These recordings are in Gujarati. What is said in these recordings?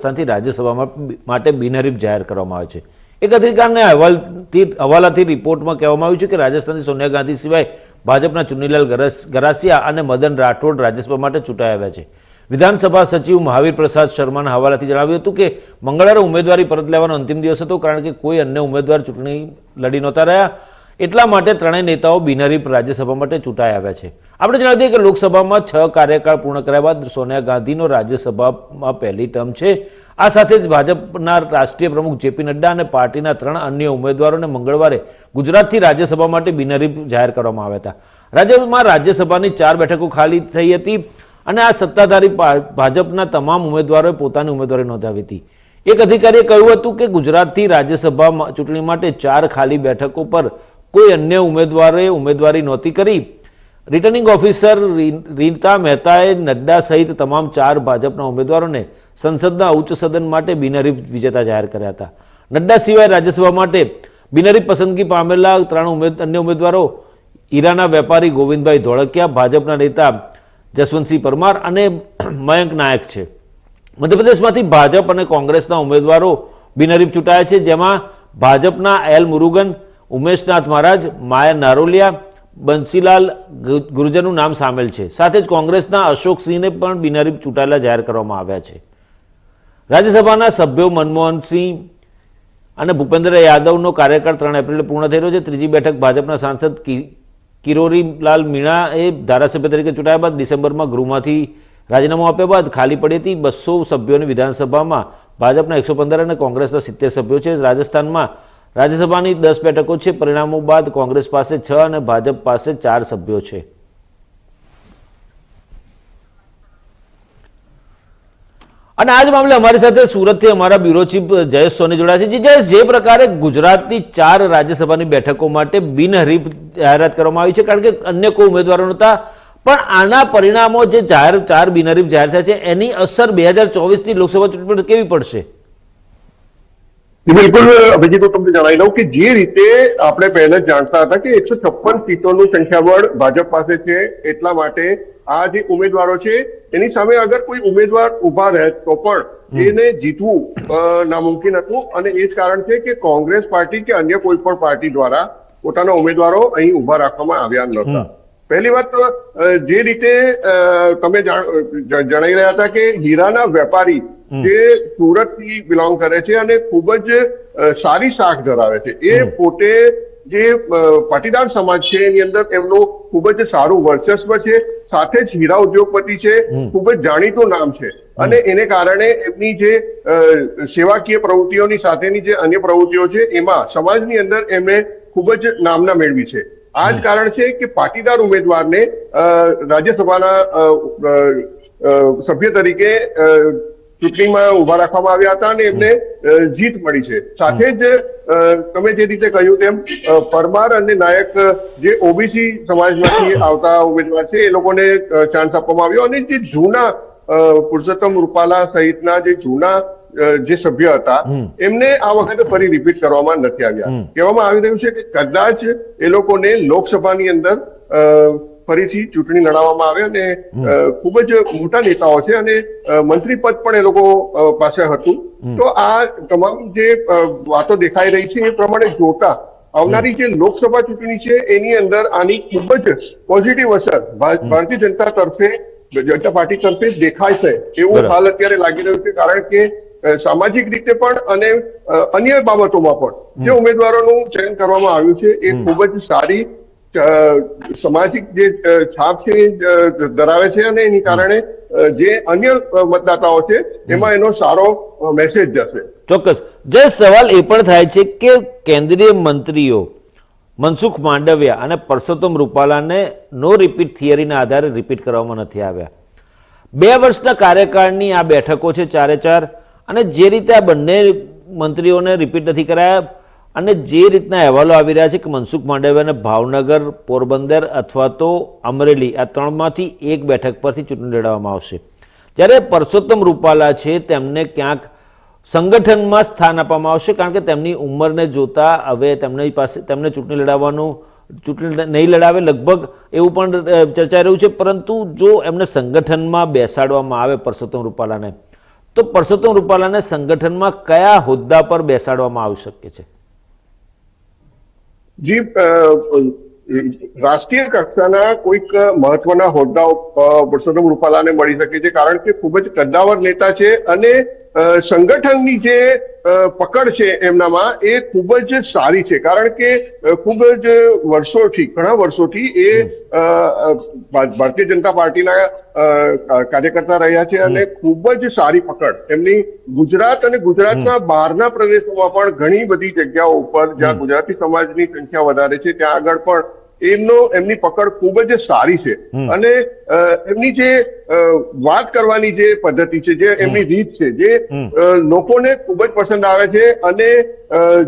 રાજસ્થાનથી રાજ્યસભામાં માટે બિનહરીફ જાહેર કરવામાં આવે છે. એક અધિકારના અહેવાલથી હવાલાથી રિપોર્ટમાં કહેવામાં આવ્યું છે કે રાજસ્થાનથી સોનિયા ગાંધી સિવાય ભાજપના ચુનીલાલ ગરસ ગરાસિયા અને મદન રાઠોડ રાજ્યસભા માટે ચૂંટાઈ આવ્યા છે. વિધાનસભા સચિવ મહાવીર પ્રસાદ શર્માના હવાલાથી જણાવ્યું હતું કે મંગળવારે ઉમેદવારી પરત લેવાનો અંતિમ દિવસ હતો કારણ કે કોઈ અન્ય ઉમેદવાર ચૂંટણી લડી નહોતા રહ્યા. એટલા માટે ત્રણેય નેતાઓ બિનહરીફ રાજ્યસભા માટે ચૂંટાઈ આવ્યા છે. આપણે જણાવી દઈએ કે લોકસભામાં છ કાર્યકાળ પૂર્ણ કર્યા બાદ સોનિયા ગાંધીનો રાજ્યસભામાં પહેલી ટર્મ છે. આ સાથે જ ભાજપના રાષ્ટ્રીય પ્રમુખ જેપી નડ્ડા અને પાર્ટીના ત્રણ અન્ય ઉમેદવારોને મંગળવારે ગુજરાતથી રાજ્યસભા માટે બિનહરીફ જાહેર કરવામાં આવ્યા હતા. રાજ્યમાં રાજ્યસભાની ચાર બેઠકો ખાલી થઈ હતી અને આ સત્તાધારી ભાજપના તમામ ઉમેદવારોએ પોતાની ઉમેદવારી નોંધાવી હતી. એક અધિકારીએ કહ્યું હતું કે ગુજરાતથી રાજ્યસભા ચૂંટણી માટે ચાર ખાલી બેઠકો પર કોઈ અન્ય ઉમેદવારોએ ઉમેદવારી નહોતી કરી. રિટર્નિંગ ઓફિસર રીતા મહેતાએ નડ્ડા સહિત તમામ ચાર ભાજપના ઉમેદવારોને સંસદના ઉચ્ચ સદન માટે બિનહરીફ વિજેતા જાહેર કર્યા હતા. નડ્ડા સિવાય રાજ્યસભા માટે બિનહરીફ પસંદગી પામેલા ત્રણ અન્ય ઉમેદવારો ઈરાના વેપારી ગોવિંદભાઈ ધોળકિયા, ભાજપના નેતા જસવંતસિંહ પરમાર અને મયંક નાયક છે. મધ્યપ્રદેશમાંથી ભાજપ અને કોંગ્રેસના ઉમેદવારો બિનહરીફ ચૂંટાયા છે, જેમાં ભાજપના એલ મુરુગન ઉમેશનાથ મહારાજ, માયા નારોલિયા, બંસીલાલ ગુર્જરનું નામ સામેલ છે. સાથે જ કોંગ્રેસના અશોક સિંહને પણ બિનહરીફ ચૂંટાયેલા જાહેર કરવામાં આવ્યા છે. રાજ્યસભાના સભ્યો મનમોહનસિંહ અને ભૂપેન્દ્ર યાદવનો કાર્યકાળ ત્રણ એપ્રિલે પૂર્ણ રહ્યો છે. ત્રીજી બેઠક ભાજપના સાંસદ કિરોરીલાલ મીણાએ ધારાસભ્ય તરીકે ચૂંટાયા બાદ ડિસેમ્બરમાં ગૃહમાંથી રાજીનામું આપ્યા બાદ ખાલી પડી હતી. બસો સભ્યોની વિધાનસભામાં ભાજપના એકસો પંદર અને કોંગ્રેસના સિત્તેર સભ્યો છે. રાજસ્થાનમાં રાજ્યસભાની દસ બેઠકો છે. પરિણામો બાદ કોંગ્રેસ પાસે છ અને ભાજપ પાસે ચાર સભ્યો છે. અને આજ મામલે અમારી સાથે સુરતથી અમારા બ્યુરો ચીફ જયેશ સોની જોડાયા છે. જી જયેશ જે પ્રકારે ગુજરાતની ચાર રાજ્યસભાની બેઠકો માટે બિનહરીફ જાહેરાત કરવામાં આવી છે કારણ કે અન્ય કોઈ ઉમેદવારો નહોતા પણ આના પરિણામો જે જાહેર ચાર બિનહરીફ જાહેર થયા છે એની અસર બે હજાર ચોવીસની લોકસભા ચૂંટણી કેવી પડશે? જી, બિલકુલ અભિજીત હું તમને જણાવી લઉં કે જે રીતે આપણે પહેલા જાણતા હતા કે એકસો છપ્પન સીટોનું સંખ્યાબળ ભાજપ પાસે છે એટલા માટે આ જે ઉમેદવારો છે એની સામે અગર કોઈ ઉમેદવાર ઊભા રહે તો પણ એને જીતવું નામુમકિન હતું અને એ જ કારણ છે કે કોંગ્રેસ પાર્ટી કે અન્ય કોઈ પણ પાર્ટી દ્વારા પોતાના ઉમેદવારો અહીં ઊભા રાખવામાં આવ્યા નહોતા પહેલી વાત જે રીતે તમે જણાવી રહ્યા હતા કે હીરાના વેપારી જે સુરતથી બિલોંગ કરે છે અને ખૂબ જ સારી શાખ ધરાવે છે. એ પોતે જે પાટીદાર સમાજ છે એની અંદર એમનું ખૂબ જ સારું વર્ચસ્વ છે સાથે જ હીરા ઉદ્યોગપતિ છે ખૂબ જ જાણીતું નામ છે. અને એને કારણે એમની જે સેવાકીય પ્રવૃત્તિઓની સાથેની જે અન્ય પ્રવૃત્તિઓ છે એમાં સમાજની અંદર એમણે ખૂબ જ નામના મેળવી છે. આ જ કારણ છે કે પાટીદાર ઉમેદવારને રાજ્યસભાના સભ્ય તરીકે ચૂંટણીમાં ઊભા રાખવામાં આવ્યા હતા અને એમને જીત મળી છે. સાથે જ તમે જે રીતે કહ્યું તેમ પરમાર અને નાયક જે ઓબીસી સમાજમાંથી આવતા ઉમેદવાર છે એ લોકોને ચાન્સ આપવામાં આવ્યો અને જે જૂના પુરુષોત્તમ રૂપાલા સહિતના જે જૂના જે સભ્ય હતા એમને આ વખતે ફરી રિપીટ કરવામાં નથી આવ્યા. કહેવામાં આવી રહ્યું છે કે કદાચ એ લોકોને લોકસભાની અંદર ફરીથી ચૂંટણી લડાવવામાં આવે અને ખૂબ જ મોટા નેતાઓ છે અને મંત્રી પદ પણ એ લોકો પાસે હતું. તો આ તમામ જે વાતો દેખાઈ રહી છે એ પ્રમાણે જોતા આવનારી જે લોકસભા ચૂંટણી છે એની અંદર આની ખૂબ જ પોઝિટિવ અસર ભારતીય જનતા તરફે જનતા પાર્ટી તરફે દેખાય છે. એવું હાલ અત્યારે લાગી રહ્યું છે કારણ કે સામાજિક રીતે પણ અને અન્ય બાબતોમાં પણ જે ઉમેદવારોનું ચયન કરવામાં આવ્યું છે એ ખૂબ જ સારી સામાજિક જે છાપ છે ધરાવે છે અને એની કારણે જે અન્ય મતદાતાઓ છે, એમાં એનો સારો મેસેજ જશે. ચોક્કસ. જે સવાલ એ પણ થાય છે કે કેન્દ્રીય મંત્રીઓ મનસુખ માંડવિયા અને પરસોત્તમ રૂપાલાને નો રિપીટ થિયરીના આધારે રિપીટ કરવામાં નથી આવ્યા. બે વર્ષના કાર્યકાળની આ બેઠકો છે ચારે ચાર અને જે રીતે આ બંને મંત્રીઓને રિપીટ નથી કરાયા અને જે રીતના અહેવાલો આવી રહ્યા છે કે મનસુખ માંડવિયાને ભાવનગર, પોરબંદર અથવા તો અમરેલી, આ ત્રણમાંથી એક બેઠક પરથી ચૂંટણી લડવામાં આવશે. જ્યારે પરસોત્તમ રૂપાલા છે, તેમને ક્યાંક સંગઠનમાં સ્થાન આપવામાં આવશે, કારણ કે તેમની ઉંમરને જોતા હવે તેમની પાસે, તેમને ચૂંટણી લડાવવાનું, ચૂંટણી નહીં લડાવે લગભગ એવું પણ ચર્ચાઈ રહ્યું છે. પરંતુ જો એમને સંગઠનમાં બેસાડવામાં આવે પરસોત્તમ રૂપાલાને, તો પરસોત્તમ રૂપાલાને સંગઠનમાં કયા હોદ્દા પર બેસાડવામાં આવી શકે છે? જી રાષ્ટ્રીય કક્ષાના કોઈક મહત્વના હોદ્દાઓ પરસોત્તમ રૂપાલાને મળી શકે છે, કારણ કે ખૂબ જ કદ્દાવર નેતા છે અને સંગઠનની જે પકડ છે એમનામાં એ ખૂબ જ સારી છે. કારણ કે ખૂબ જ વર્ષોથી ઘણા વર્ષોથી એ ભારતીય જનતા પાર્ટીના કાર્યકર્તા રહ્યા છે અને ખૂબ જ સારી પકડ. એમની ગુજરાત અને ગુજરાતના બહારના પ્રદેશોમાં પણ ઘણી બધી જગ્યાઓ ઉપર જ્યાં ગુજરાતી સમાજની સંખ્યા વધારે છે ત્યાં આગળ પણ એમનો એમની પકડ ખૂબ જ સારી છે. અને એમની જે વાત કરવાની જે પદ્ધતિ છે જે એમની રીત છે જે લોકોને ખૂબ જ પસંદ આવે છે અને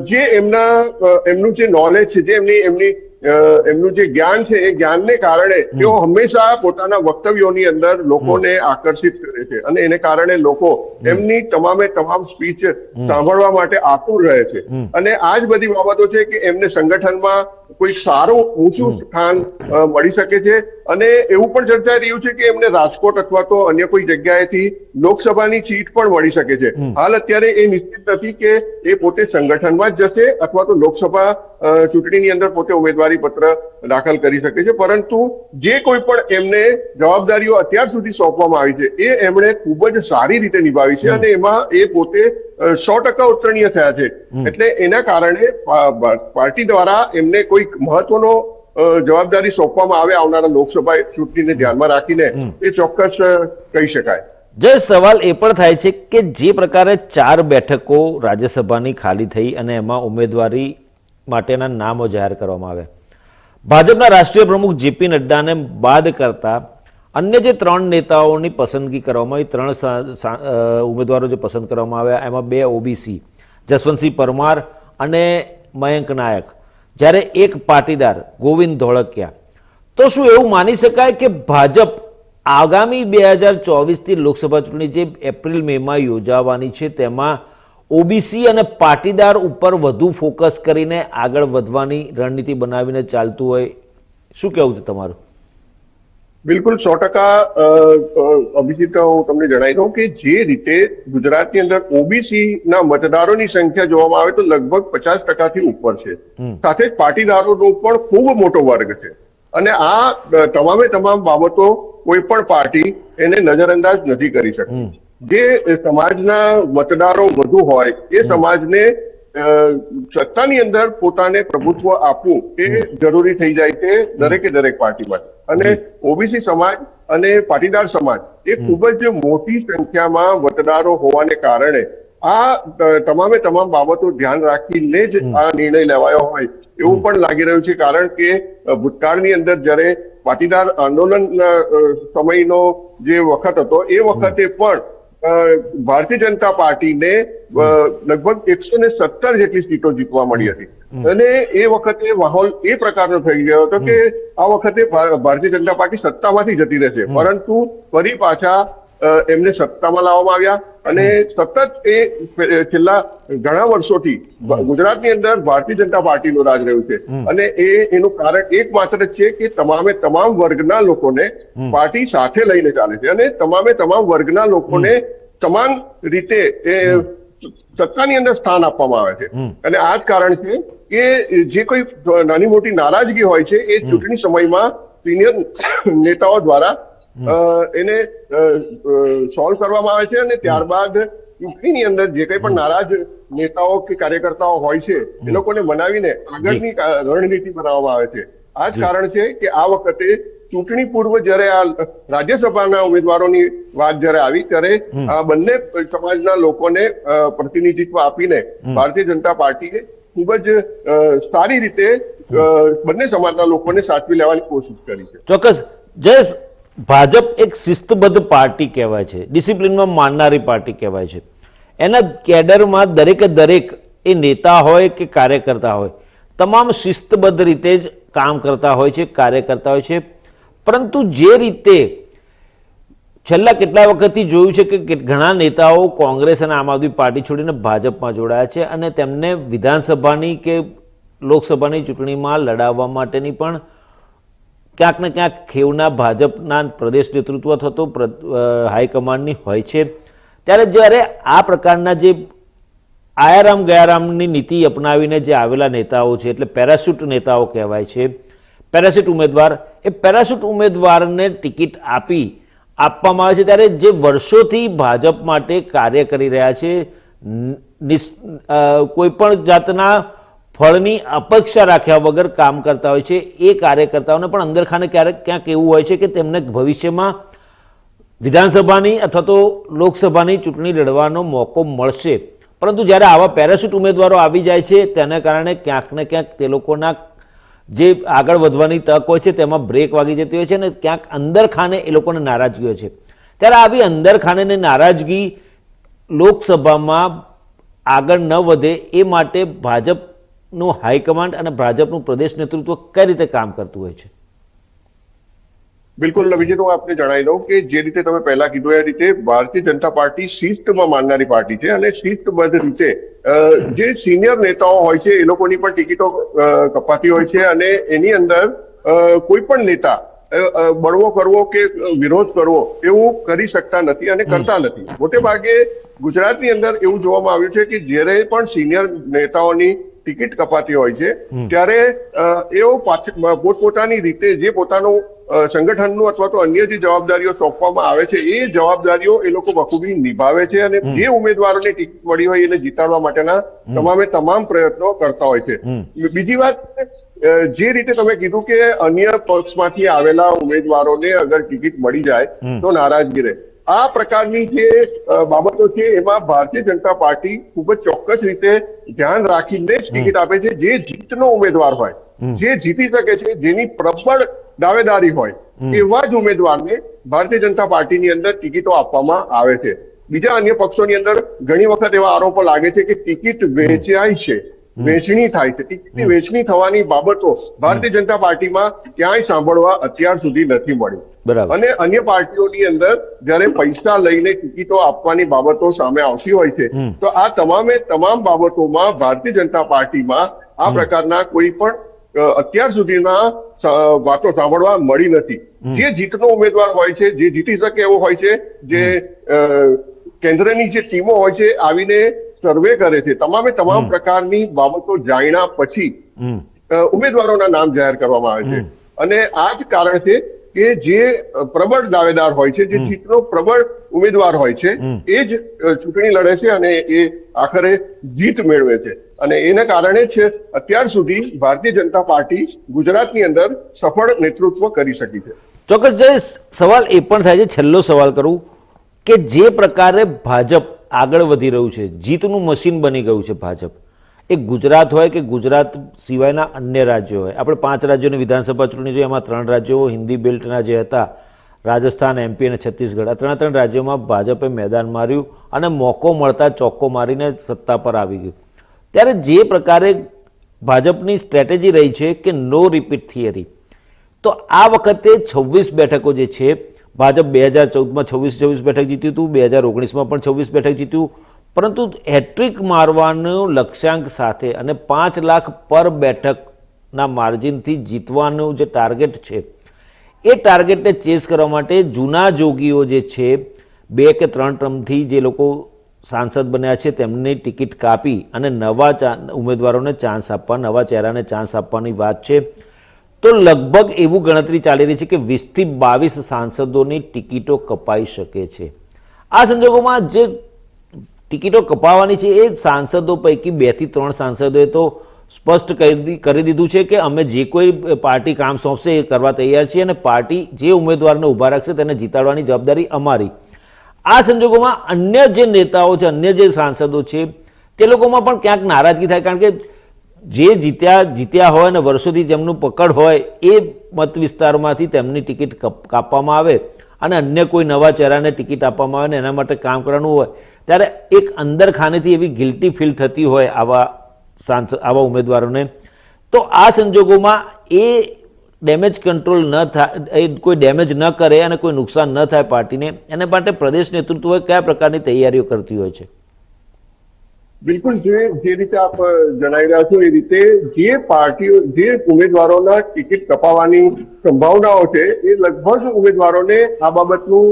જે એમના એમનું જે નોલેજ છે જે એમની એમની એમનું જે જ્ઞાન છે એ જ્ઞાનને કારણે તેઓ હંમેશા પોતાના વક્તવ્યોની અંદર લોકોને આકર્ષિત કરે છે. અને એને કારણે લોકો એમની તમામે તમામ સ્પીચ સાંભળવા માટે આતુર રહે છે. અને આ જ બધી બાબતો છે કે એમને સંગઠનમાં કોઈ સારું ઊંચું સ્થાન મળી શકે છે. અને એવું પણ ચર્ચાઈ રહ્યું છે કે એમને રાજકોટ અથવા તો અન્ય કોઈ જગ્યાએથી લોકસભાની સીટ પણ મળી શકે છે. હાલ અત્યારે એ નિશ્ચિત નથી કે એ પોતે સંગઠનમાં જ જશે અથવા તો લોકસભા ચૂંટણીની અંદર પોતે ઉમેદવારી પત્ર દાખલ કરી શકે છે. પરંતુ જે કોઈ પણ એમને જવાબદારીઓ અત્યાર સુધી સોંપવામાં આવી છે એ એમણે ખૂબ જ સારી રીતે નિભાવી છે અને એમાં એ પોતે સો ટકા ઉત્તરણીય થયા છે. એટલે એના કારણે પાર્ટી દ્વારા એમને કોઈ મહત્વનો જવાબદારી સોંપવામાં આવે આવનારા લોકસભા ચૂંટણીને ધ્યાનમાં રાખીને એ ચોક્કસ કહી શકાય. જે સવાલ એ પણ થાય છે કે જે પ્રકારે ચાર બેઠકો રાજ્યસભાની ખાલી થઈ અને એમાં ઉમેદવારી માટેના નામો જાહેર કરવામાં આવ્યા. ભાજપના રાષ્ટ્રીય પ્રમુખ જેપી નડ્ડાને બાદ કરતા અન્ય જે ત્રણ નેતાઓની પસંદગી કરવામાં આવી, ત્રણ ઉમેદવારો જે પસંદ કરવામાં આવ્યા, એમાં બે ઓબીસી જસવંતસિંહ પરમાર અને મયંક નાયક. જ્યારે એક પાટીદાર, ગોવિંદ ધોળકિયા. તો શું એવું માની શકાય કે ભાજપ આગામી બે હજાર ચોવીસથી લોકસભા ચૂંટણી જે એપ્રિલ, મેમાં યોજાવાની છે, તેમાં ઓબીસી અને પાટીદાર ઉપર વધુ ફોકસ કરીને આગળ વધવાની રણનીતિ બનાવીને ચાલતું હોય શું કહેવું છે તમારું? બિલકુલ સો ટકા અભિજીત હું તમને જણાવી દઉં કે જે રીતે ગુજરાતની અંદર ઓબીસી ના મતદારોની સંખ્યા જોવામાં આવે તો લગભગ પચાસ ટકાથી ઉપર છે. સાથે જ પાટીદારોનો પણ ખૂબ મોટો વર્ગ છે. અને આ તમામે તમામ બાબતો કોઈ પણ પાર્ટી એને નજરઅંદાજ નથી કરી શકતી. જે સમાજના મતદારો વધુ હોય એ સમાજને સત્તાની અંદર પોતાને પ્રભુત્વ આપવું એ જરૂરી થઈ જાય છે દરેકે દરેક પાર્ટી માટે અને ઓબીસી સમાજ અને પાટીદાર સમાજ એ ખૂબ જ મોટી સંખ્યામાં મતદારો હોવાને કારણે આ તમામે તમામ બાબતો ધ્યાન રાખીને જ આ નિર્ણય લેવાયો હોય એવું પણ લાગી રહ્યું છે કારણ કે ભૂતકાળની અંદર જ્યારે પાટીદાર આંદોલન સમયનો જે વખત હતો એ વખતે પણ ભારતીય જનતા પાર્ટીને લગભગ એકસો ને સત્તર જેટલી સીટો જીતવા મળી હતી. અને એ વખતે માહોલ એ પ્રકારનો થઈ ગયો હતો કે આ વખતે ભારતીય જનતા પાર્ટી સત્તામાંથી જતી રહેશે. પરંતુ ફરી પાછા એમને સત્તામાં લાવવામાં આવ્યા અને સતત એ છેલ્લા ઘણા વર્ષોથી ગુજરાતની અંદર ભારતીય જનતા પાર્ટીનું રાજ રહ્યું છે. અને એ એનું કારણ એકમાત્ર છે કે તમામે તમામ વર્ગના લોકોને પાર્ટી સાથે લઈને ચાલે છે અને તમામે તમામ વર્ગના લોકોને સમાન રીતે એ સત્તાની અંદર સ્થાન આપવામાં આવે છે. અને આ જ કારણ છે કે જે કોઈ નાની મોટી નારાજગી હોય છે એ ચૂંટણી સમયમાં સિનિયર નેતાઓ દ્વારા એને સોલ્વ કરવામાં આવે છે અને ત્યારબાદ ચૂંટણીની અંદર જે કંઈ પણ નારાજ નેતાઓ કે કાર્યકર્તાઓ હોય છે એ લોકોને મનાવીને આગળની રણનીતિ બનાવવામાં આવે છે. આ જ કારણ છે કે આ વખતે ચૂંટણી પૂર્વ જ્યારે આ રાજ્યસભાના ઉમેદવારોની વાત જ્યારે આવી ત્યારે આ બંને સમાજના લોકોને પ્રતિનિધિત્વ આપીને ભારતીય જનતા પાર્ટીએ ખૂબ જ સારી રીતે બંને સમાજના લોકોને સાચવી લેવાની કોશિશ કરી છે. ચોક્કસ. જયેશ ભાજપ એક શિસ્તબદ્ધ પાર્ટી કહેવાય છે, ડિસિપ્લિનમાં માનનારી પાર્ટી કહેવાય છે. એના કેડરમાં દરેકે દરેક એ નેતા હોય કે કાર્યકર્તા હોય, તમામ શિસ્તબદ્ધ રીતે જ કામ કરતા હોય છે કાર્ય કરતા હોય છે. પરંતુ જે રીતે છેલ્લા કેટલા વખતથી જોયું છે કે ઘણા નેતાઓ કોંગ્રેસ અને આમ આદમી પાર્ટી છોડીને ભાજપમાં જોડાયા છે અને તેમને વિધાનસભાની કે લોકસભાની ચૂંટણીમાં લડાવવા માટેની પણ ક્યાંક ને ક્યાંક ખેવના ભાજપના પ્રદેશ નેતૃત્વ થતો હાઈકમાન્ડની હોય છે. ત્યારે જ્યારે આ પ્રકારના જે આયારામ ગયારામની નીતિ અપનાવીને જે આવેલા નેતાઓ છે, એટલે પેરાશૂટ નેતાઓ કહેવાય છે, પેરાશૂટ ઉમેદવાર, એ પેરાશૂટ ઉમેદવારને ટિકિટ આપી આપવામાં આવે છે. ત્યારે જે વર્ષોથી ભાજપ માટે કાર્ય કરી રહ્યા છે કોઈ પણ જાતના ફળની અપેક્ષા રાખ્યા વગર કામ કરતા હોય છે. એ કાર્યકર્તાઓને પણ અંદરખાને ક્યારેક ક્યાંક એવું હોય છે કે તેમને ભવિષ્યમાં વિધાનસભાની અથવા તો લોકસભાની ચૂંટણી લડવાનો મોકો મળશે. પરંતુ જ્યારે આવા પેરાશૂટ ઉમેદવારો આવી જાય છે, તેના કારણે ક્યાંક ને ક્યાંક તે લોકોના જે આગળ વધવાની તક હોય છે, તેમાં બ્રેક વાગી જતી હોય છે અને ક્યાંક અંદર ખાને એ લોકોને નારાજગી હોય છે. ત્યારે આવી અંદરખાને નારાજગી લોકસભામાં આગળ ન વધે એ માટે ભાજપનું હાઈકમાન્ડ અને ભાજપનું પ્રદેશ નેતૃત્વ કઈ રીતે કામ કરતું હોય છે? બિલકુલ નવીજી તો હું આપને જણાવી દઉં કે જે રીતે તમે પહેલા કીધું એ રીતે ભારતીય જનતા પાર્ટી શિસ્તમાં માનનારી પાર્ટી છે અને શિસ્તબદ્ધ રીતે જે સિનિયર નેતાઓ હોય છે એ લોકોની પણ ટિકિટો કપાતી હોય છે અને એની અંદર કોઈ પણ નેતા બળવો કરવો કે વિરોધ કરવો એવું કરી શકતા નથી અને કરતા નથી. મોટે ભાગે ગુજરાતની અંદર એવું જોવામાં આવ્યું છે કે જ્યારે પણ સિનિયર નેતાઓની ટિકિટ કપાતી હોય છે ત્યારે એઓ પોતપોતાની રીતે જે પોતાનું સંગઠનનું અથવા તો અન્ય જે જવાબદારીઓ સોંપવામાં આવે છે એ જવાબદારીઓ એ લોકો બખૂબી નિભાવે છે અને જે ઉમેદવારોને ટિકિટ મળી હોય એને જીતાડવા માટેના તમામે તમામ પ્રયત્નો કરતા હોય છે. બીજી વાત જે રીતે તમે કીધું કે અન્ય પક્ષમાંથી આવેલા ઉમેદવારોને અગર ટિકિટ મળી જાય તો નારાજગી રહે. આ પ્રકારની જે બાબતો છે એમાં ભારતીય જનતા પાર્ટી ખૂબ જ ચોક્કસ રીતે ધ્યાન રાખીને જ ટિકિટ આપે છે. જે જીતનો ઉમેદવાર હોય જે જીતી શકે છે જેની પ્રબળ દાવેદારી હોય એવા જ ઉમેદવારને ભારતીય જનતા પાર્ટીની અંદર ટિકિટો આપવામાં આવે છે. બીજા અન્ય પક્ષોની અંદર ઘણી વખત એવા આરોપો લાગે છે કે ટિકિટ વેચાય છે. વહેંચણી થાય છે. ટિકિટની વેચણી થવાની બાબતો ભારતીય જનતા પાર્ટીમાં ક્યાંય સાંભળવા અત્યાર સુધી નથી મળી અને અન્ય પાર્ટીઓની અંદર જ્યારે પૈસા લઈને ટિકિટો આપવાની બાબતો સામે આવતી હોય છે તો આ તમામે તમામ બાબતોમાં ભારતીય જનતા પાર્ટીમાં આ પ્રકારના કોઈ પણ અત્યાર સુધીના વાતો સાંભળવા મળી નથી. જે જીતનો ઉમેદવાર હોય છે જે જીતી શકે એવો હોય છે જે કેન્દ્રની જે ટીમો હોય છે આવીને સર્વે કરે છે. તમામે તમામ પ્રકારની બાબતો જાણ્યા પછી ઉમેદવારોના નામ જાહેર કરવામાં આવે છે. અને આ જ કારણ છે કે જે પ્રબળ દાવેદાર હોય છે જે જીતનો પ્રબળ ઉમેદવાર હોય છે એ જ ચૂંટણી લડે છે અને એ આખરે જીત મેળવે છે. અને એના કારણે છે અત્યાર સુધી ભારતીય જનતા પાર્ટી ગુજરાતની અંદર સફળ નેતૃત્વ કરી શકી છે. ચોક્કસ જે સવાલ એ પણ થાય છે છેલ્લો સવાલ કરું કે જે પ્રકારે ભાજપ આગળ વધી રહ્યું છે. જીતનું મશીન બની ગયું છે ભાજપ. એ ગુજરાત હોય કે ગુજરાત સિવાયના અન્ય રાજ્યો હોય. આપણે પાંચ રાજ્યોની વિધાનસભા ચૂંટણી જોઈએ એમાં ત્રણ રાજ્યો હિન્દી બેલ્ટના જે હતા, રાજસ્થાન, એમપી અને છત્તીસગઢ, આ ત્રણે ત્રણ રાજ્યોમાં ભાજપે મેદાન માર્યું અને મોકો મળતા ચોક્કો મારીને સત્તા પર આવી ગયું. ત્યારે જે પ્રકારે ભાજપની સ્ટ્રેટેજી રહી છે કે નો રિપીટ થિયરી તો આ વખતે છવ્વીસ બેઠકો જે છે ભાજપ બે હજાર ચૌદમાં છવ્વીસ છવ્વીસ બેઠક જીત્યું હતું, બે હજાર ઓગણીસમાં પણ છવ્વીસ બેઠક જીત્યું. પરંતુ હેટ્રિક મારવાનું લક્ષ્યાંક સાથે અને પાંચ લાખ પર બેઠકના માર્જિનથી જીતવાનું જે ટાર્ગેટ છે, એ ટાર્ગેટને ચેસ કરવા માટે જૂના જોગીઓ જે છે, બે કે ત્રણ ટર્મથી જે લોકો સાંસદ બન્યા છે, તેમની ટિકિટ કાપી અને નવા ચા, ઉમેદવારોને ચાન્સ આપવા, નવા ચહેરાને ચાન્સ આપવાની વાત છે. તો લગભગ એવું ગણતરી ચાલી રહી છે કે વીસથી બાવીસ સાંસદોની ટિકિટો કપાઈ શકે છે. આ સંજોગોમાં જે ટિકિટો કપાવવાની છે એ સાંસદો પૈકી બેથી ત્રણ સાંસદોએ તો સ્પષ્ટ કરી દીધું છે કે અમે જે કોઈ પાર્ટી કામ સોંપશે એ કરવા તૈયાર છીએ અને પાર્ટી જે ઉમેદવારને ઊભા રાખશે તેને જીતાડવાની જવાબદારી અમારી. આ સંજોગોમાં અન્ય જે નેતાઓ છે, અન્ય જે સાંસદો છે, તે લોકોમાં પણ ક્યાંક નારાજગી થાય કારણ કે જે જીત્યા જીત્યા હોય અને વર્ષોથી જેમનું પકડ હોય, એ મત વિસ્તારમાંથી તેમની ટિકિટ કપ- કાપવામાં આવે અને અન્ય કોઈ નવા ચહેરાને ટિકિટ આપવામાં આવે ને એના માટે કામ કરવાનું હોય. ત્યારે એક અંદર ખાનેથી એવી ગિલ્ટી ફીલ થતી હોય આવા સાંસદ, આવા ઉમેદવારોને. તો આ સંજોગોમાં એ ડેમેજ કંટ્રોલ ન થાય એ કોઈ ડેમેજ ન કરે અને કોઈ નુકસાન ન થાય પાર્ટીને, એને માટે પ્રદેશ નેતૃત્વએ કયા પ્રકારની તૈયારીઓ કરતી હોય છે? બિલકુલ જે જે રીતે આપ જણાવી રહ્યા છો એ રીતે જે પાર્ટીઓ જે ઉમેદવારોના ટિકિટ કપાવવાની સંભાવનાઓ છે એ લગભગ ઉમેદવારોને આ બાબતનું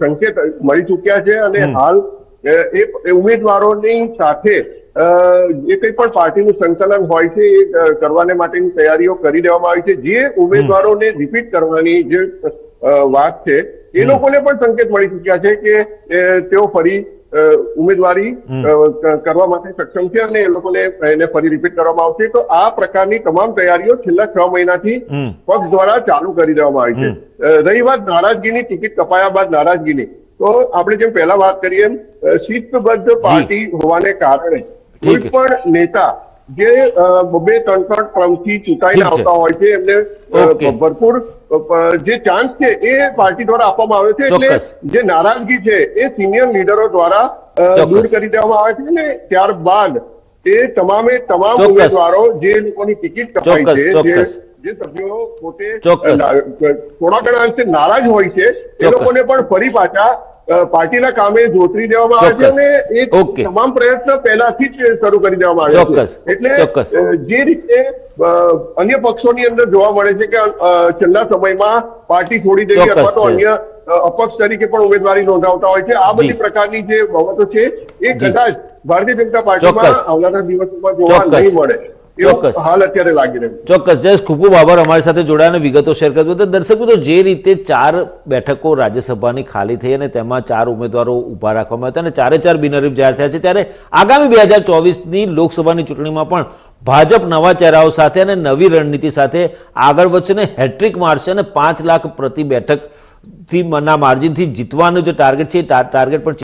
સંકેત મળી ચુક્યા છે અને હાલ એ ઉમેદવારોની સાથે જે કંઈ પણ પાર્ટીનું સંચાલન હોય છે એ કરવાને માટેની તૈયારીઓ કરી દેવામાં આવી છે. જે ઉમેદવારોને રિપીટ કરવાની જે વાત છે એ લોકોને પણ સંકેત મળી ચુક્યા છે કે તેઓ ફરી ઉમેદવારી કરવા માટે સક્ષમ છે અને એ લોકોને એને ફરી રિપીટ કરવામાં આવશે. તો આ પ્રકારની તમામ તૈયારીઓ છેલ્લા છ મહિનાથી પક્ષ દ્વારા ચાલુ કરી દેવામાં આવી છે. રહી વાત નારાજગીની ટિકિટ કપાયા બાદ નારાજગીની. તો આપણે જેમ પહેલા વાત કરીએ એમ શિસ્તબદ્ધ પાર્ટી હોવાને કારણે કોઈ પણ નેતા જે બબે ત્રણ ત્રણ ક્રમથી ચૂંટાઈને આવતા હોય છે એમને ભરપૂર જે ચાન્સ છે એ પાર્ટી દ્વારા આપવામાં આવે છે એટલે જે નારાજગી છે એ સિનિયર લીડરો દ્વારા દૂર કરી દેવામાં આવે છે ને ત્યારબાદ એ તમામે તમામ ઉમેદવારો જે લોકોની ટિકિટ કપાઈ છે જે જે સભ્યો પોતે થોડા ઘણા અંશે નારાજ હોય છે એ લોકોને પણ ફરી પાછા પાર્ટીના કામે જોતરી દેવામાં આવે છે અને એ તમામ પ્રયત્ન પહેલાથી જ શરૂ કરી દેવામાં આવે છે. એટલે જે રીતે અન્ય પક્ષોની અંદર જોવા મળે છે કે છેલ્લા સમયમાં પાર્ટી છોડી દેવી અથવા તો અન્ય અપક્ષ તરીકે પણ ઉમેદવારી નોંધાવતા હોય છે. આ બધી પ્રકારની જે બાબતો છે એ. કદાચ ભારતીય જનતા પાર્ટીમાં. આવનારા દિવસોમાં જોવા નહીં મળે. ચોક્કસ. હાલ અત્યારે લાગી રહ્યું ચોક્કસ. જયેશ ખૂબ ખૂબ આભાર અમારી સાથે જોડાયા અને વિગતો શેર કરી તો દર્શક મિત્રો જે રીતે ચાર બેઠકો રાજ્યસભાની ખાલી થઈ અને તેમાં ચાર ઉમેદવારો ઊભા રાખવામાં હતા અને ચારે ચાર બિનહરીફ જાહેર થયા છે ત્યારે આગામી બે હજાર ચોવીસની લોકસભાની ચૂંટણીમાં પણ ભાજપ નવા ચહેરાઓ સાથે અને નવી રણનીતિ સાથે આગળ વધશે અને હેટ્રિક મારશે અને પાંચ લાખ પ્રતિ બેઠકથી ના માર્જિનથી જીતવાનું જે ટાર્ગેટ છે એ ટાર્ગેટ પણ